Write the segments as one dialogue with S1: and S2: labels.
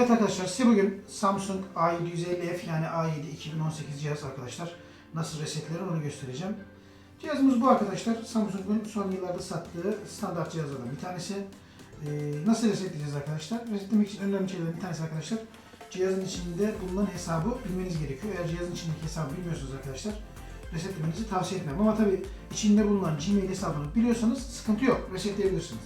S1: Evet arkadaşlar size bugün Samsung A750F yani A7 2018 cihaz arkadaşlar nasıl resetlenir onu göstereceğim. Cihazımız bu arkadaşlar. Samsung'un son yıllarda sattığı standart cihazlardan bir tanesi. Ee, nasıl resetleyeceğiz arkadaşlar? Resetlemek için önemli şeylerden bir tanesi arkadaşlar. Cihazın içinde bulunan hesabı bilmeniz gerekiyor. Eğer cihazın içindeki hesabı bilmiyorsanız arkadaşlar resetlemenizi tavsiye etmem. Ama tabi içinde bulunan Gmail hesabını biliyorsanız sıkıntı yok. Resetleyebilirsiniz.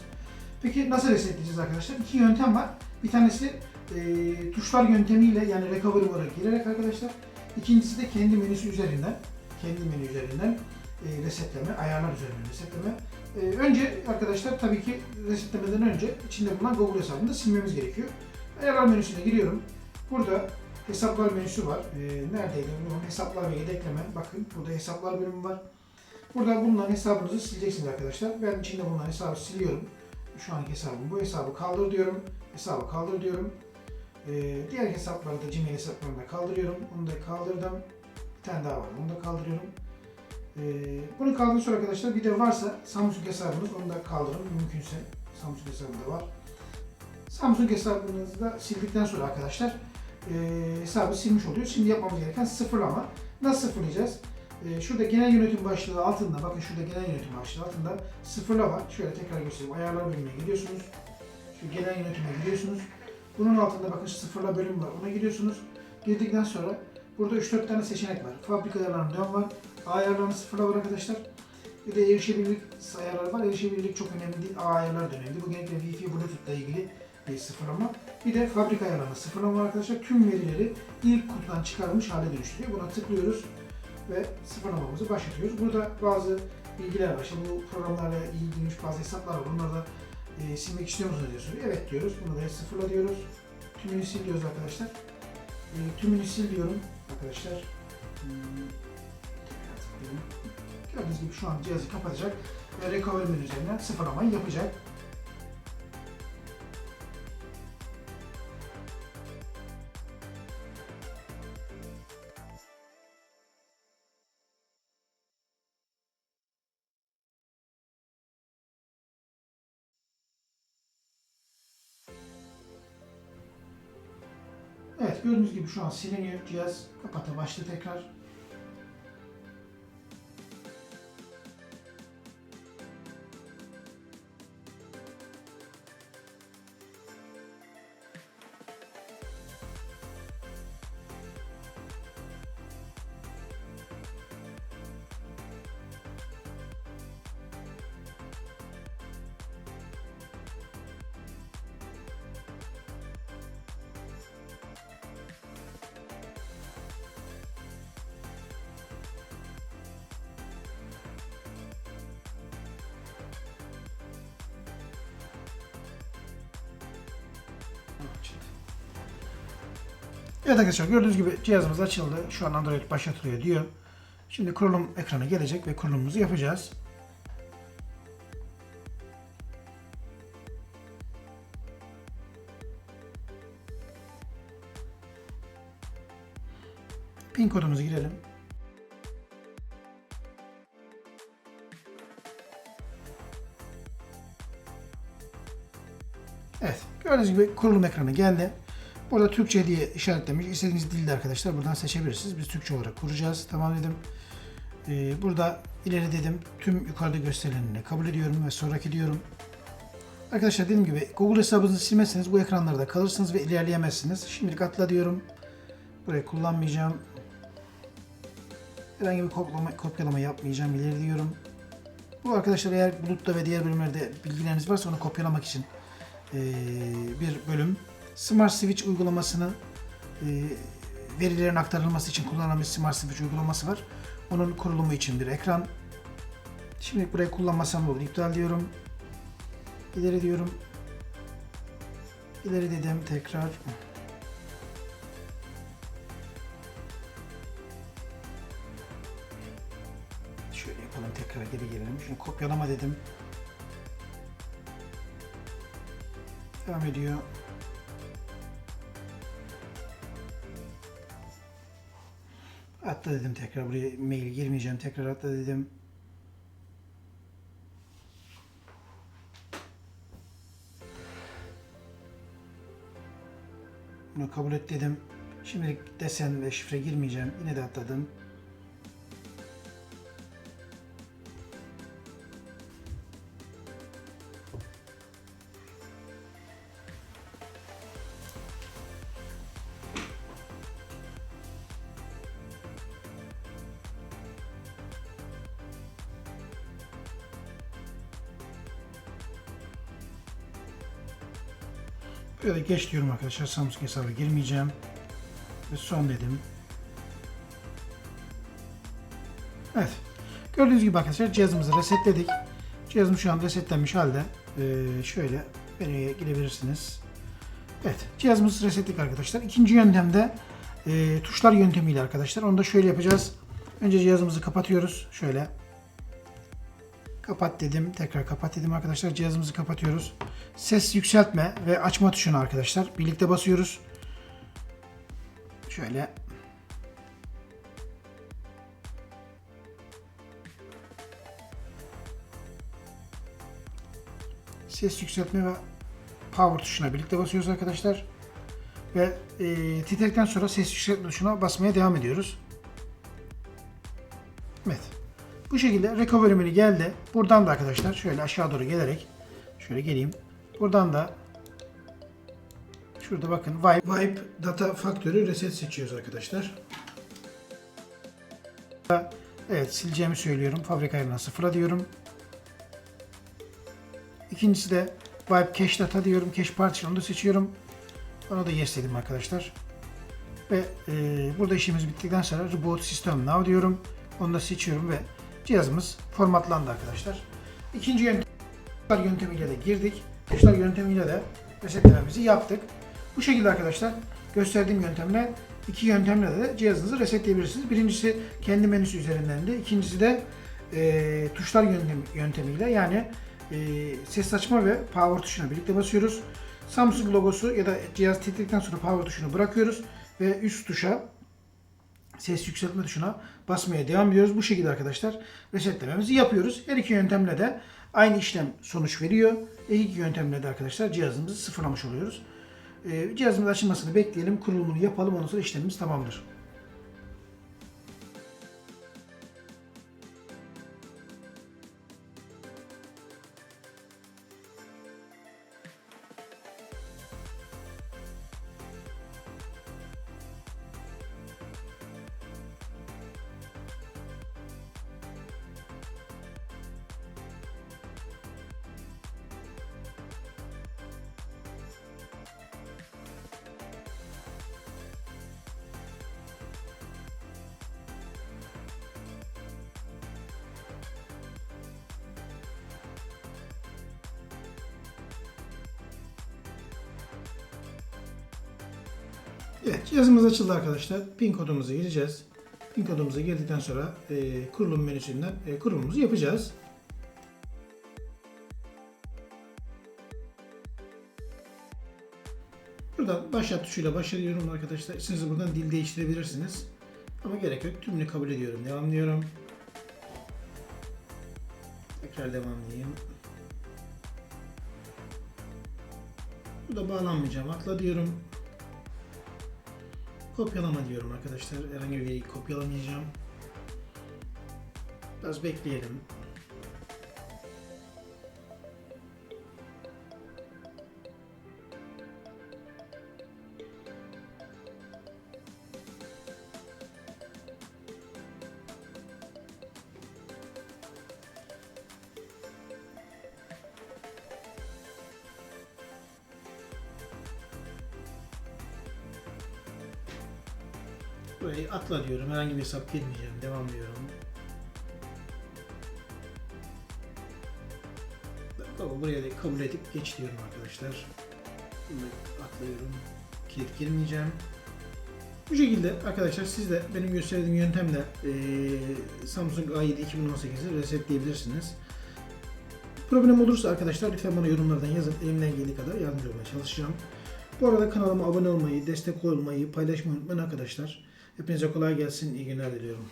S1: Peki nasıl resetleyeceğiz arkadaşlar? İki yöntem var. Bir tanesi e, tuşlar yöntemiyle yani recovery mode'a girerek arkadaşlar. İkincisi de kendi menüsü üzerinden, kendi menü üzerinden e, resetleme, ayarlar üzerinden resetleme. E, önce arkadaşlar tabii ki resetlemeden önce içinde bulunan Google hesabını da silmemiz gerekiyor. Ayarlar menüsüne giriyorum. Burada hesaplar menüsü var. E, neredeydi? Bunun hesaplar ve yedekleme. Bakın burada hesaplar bölümü var. Burada bulunan hesabınızı sileceksiniz arkadaşlar. Ben içinde bulunan hesabı siliyorum. Şu anki hesabım bu. Hesabı kaldır diyorum. Hesabı kaldır diyorum. Ee, diğer hesapları da Gmail hesaplarını da kaldırıyorum. Onu da kaldırdım. Bir tane daha var. Onu da kaldırıyorum. Ee, bunu kaldırdıktan sonra arkadaşlar bir de varsa Samsung hesabınız onu da kaldırın. Mümkünse Samsung hesabında var. Samsung hesabınızı da sildikten sonra arkadaşlar e, hesabı silmiş oluyor. Şimdi yapmamız gereken sıfırlama. Nasıl sıfırlayacağız? Şurada genel yönetim başlığı altında, bakın şurada genel yönetim başlığı altında sıfırlama. Şöyle tekrar göstereyim. Ayarlar bölümüne gidiyorsunuz. Şu genel yönetime gidiyorsunuz. Bunun altında bakın sıfırla bölüm var. Ona giriyorsunuz. Girdikten sonra burada 3-4 tane seçenek var. Fabrika ayarlarına dön var. A ayarlarını sıfırla var arkadaşlar. Bir de erişebilirlik ayarları var. Erişebilirlik çok önemli değil. A ayarlar da önemli. Bu genellikle Wi-Fi, Bluetooth ile ilgili bir sıfırlama. Bir de fabrika ayarlarına sıfırlama arkadaşlar. Tüm verileri ilk kutudan çıkarılmış hale dönüştürüyor. Buna tıklıyoruz ve sıfırlamamızı başlatıyoruz. Burada bazı bilgiler var. İşte bu programlarla ilgili bazı hesaplar var. Bunları da e, silmek istiyor musunuz soruyor. Evet diyoruz. Bunu da sıfırla diyoruz. Tümünü sil diyoruz arkadaşlar. E, tümünü sil diyorum arkadaşlar. Hmm. Gördüğünüz gibi şu an cihazı kapatacak ve recovery menü üzerinden sıfırlamayı yapacak. Evet gördüğünüz gibi şu an siliniyor cihaz. Kapata başla tekrar. Evet arkadaşlar gördüğünüz gibi cihazımız açıldı. Şu an Android başlatılıyor diyor. Şimdi kurulum ekranı gelecek ve kurulumumuzu yapacağız. Pin kodumuzu girelim. Evet, gördüğünüz gibi kurulum ekranı geldi. Burada Türkçe diye işaretlemiş. İstediğiniz dilde arkadaşlar buradan seçebilirsiniz. Biz Türkçe olarak kuracağız. Tamam dedim. Ee, burada ileri dedim. Tüm yukarıda gösterilenini kabul ediyorum ve sonraki diyorum. Arkadaşlar dediğim gibi Google hesabınızı silmezseniz bu ekranlarda kalırsınız ve ilerleyemezsiniz. Şimdilik atla diyorum. Burayı kullanmayacağım. Herhangi bir kopyalama, kopyalama yapmayacağım. İleri diyorum. Bu arkadaşlar eğer bulutta ve diğer bölümlerde bilgileriniz varsa onu kopyalamak için ee, bir bölüm. Smart Switch uygulamasını e, verilerin aktarılması için kullanılan bir Smart Switch uygulaması var. Onun kurulumu için bir ekran. Şimdi burayı kullanmasam olur. İptal diyorum. İleri diyorum. İleri dedim tekrar. Şöyle yapalım tekrar geri gelelim. Şimdi kopyalama dedim. Devam ediyor. Atla dedim tekrar buraya mail girmeyeceğim. Tekrar atla dedim. Bunu kabul et dedim. Şimdilik desen ve şifre girmeyeceğim. Yine de atladım. Böyle geç diyorum arkadaşlar. Samsung hesabı girmeyeceğim. Ve son dedim. Evet. Gördüğünüz gibi arkadaşlar cihazımızı resetledik. Cihazım şu an resetlenmiş halde. Ee, şöyle menüye girebilirsiniz. Evet. Cihazımızı resetledik arkadaşlar. İkinci yöntemde e, tuşlar yöntemiyle arkadaşlar. Onu da şöyle yapacağız. Önce cihazımızı kapatıyoruz. Şöyle. Kapat dedim. Tekrar kapat dedim arkadaşlar. Cihazımızı kapatıyoruz. Ses yükseltme ve açma tuşuna arkadaşlar birlikte basıyoruz. Şöyle. Ses yükseltme ve power tuşuna birlikte basıyoruz arkadaşlar. Ve e, titredikten sonra ses yükseltme tuşuna basmaya devam ediyoruz. Bu şekilde recovery menü geldi. Buradan da arkadaşlar şöyle aşağı doğru gelerek şöyle geleyim. Buradan da şurada bakın Wipe, Wipe Data Factory Reset seçiyoruz arkadaşlar. Evet sileceğimi söylüyorum. Fabrika ayarına sıfıra diyorum. İkincisi de Wipe Cache Data diyorum. Cache Partition onu da seçiyorum. Ona da yes dedim arkadaşlar. Ve e, burada işimiz bittikten sonra Reboot System Now diyorum. Onu da seçiyorum ve cihazımız formatlandı arkadaşlar. İkinci yöntem yöntemiyle de girdik. Tuşlar yöntemiyle de resetlememizi yaptık. Bu şekilde arkadaşlar gösterdiğim yöntemle iki yöntemle de cihazınızı resetleyebilirsiniz. Birincisi kendi menüsü üzerinden de, ikincisi de e, tuşlar yöntemi, yöntemiyle yani e, ses açma ve power tuşuna birlikte basıyoruz. Samsung logosu ya da cihaz titredikten sonra power tuşunu bırakıyoruz ve üst tuşa ses yükseltme tuşuna basmaya devam ediyoruz. Bu şekilde arkadaşlar resetlememizi yapıyoruz. Her iki yöntemle de aynı işlem sonuç veriyor. Her iki yöntemle de arkadaşlar cihazımızı sıfırlamış oluyoruz. Ee, cihazımızın açılmasını bekleyelim, kurulumunu yapalım. Ondan sonra işlemimiz tamamdır. Evet, cihazımız açıldı arkadaşlar. Pin kodumuzu gireceğiz. Pin kodumuzu girdikten sonra e, kurulum menüsünden e, kurulumumuzu yapacağız. Buradan başlat tuşuyla başlıyorum arkadaşlar. Siz buradan dil değiştirebilirsiniz. Ama gerek yok. Tümünü kabul ediyorum. Devam diyorum. Tekrar devam diyeyim. Burada bağlanmayacağım. Atla diyorum. Kopyalama diyorum arkadaşlar. Herhangi bir veriyi kopyalamayacağım. Biraz bekleyelim. Burayı atla diyorum. Herhangi bir hesap girmeyeceğim. Devam diyorum. Tamam buraya da kabul edip geç diyorum arkadaşlar. Bunu atlıyorum. Kilit girmeyeceğim. Bu şekilde arkadaşlar siz de benim gösterdiğim yöntemle eee, Samsung A7 2018'i resetleyebilirsiniz. Problem olursa arkadaşlar lütfen bana yorumlardan yazın. Elimden geldiği kadar yardımcı olmaya çalışacağım. Bu arada kanalıma abone olmayı, destek olmayı, paylaşmayı unutmayın arkadaşlar. Hepinize kolay gelsin, iyi günler diliyorum.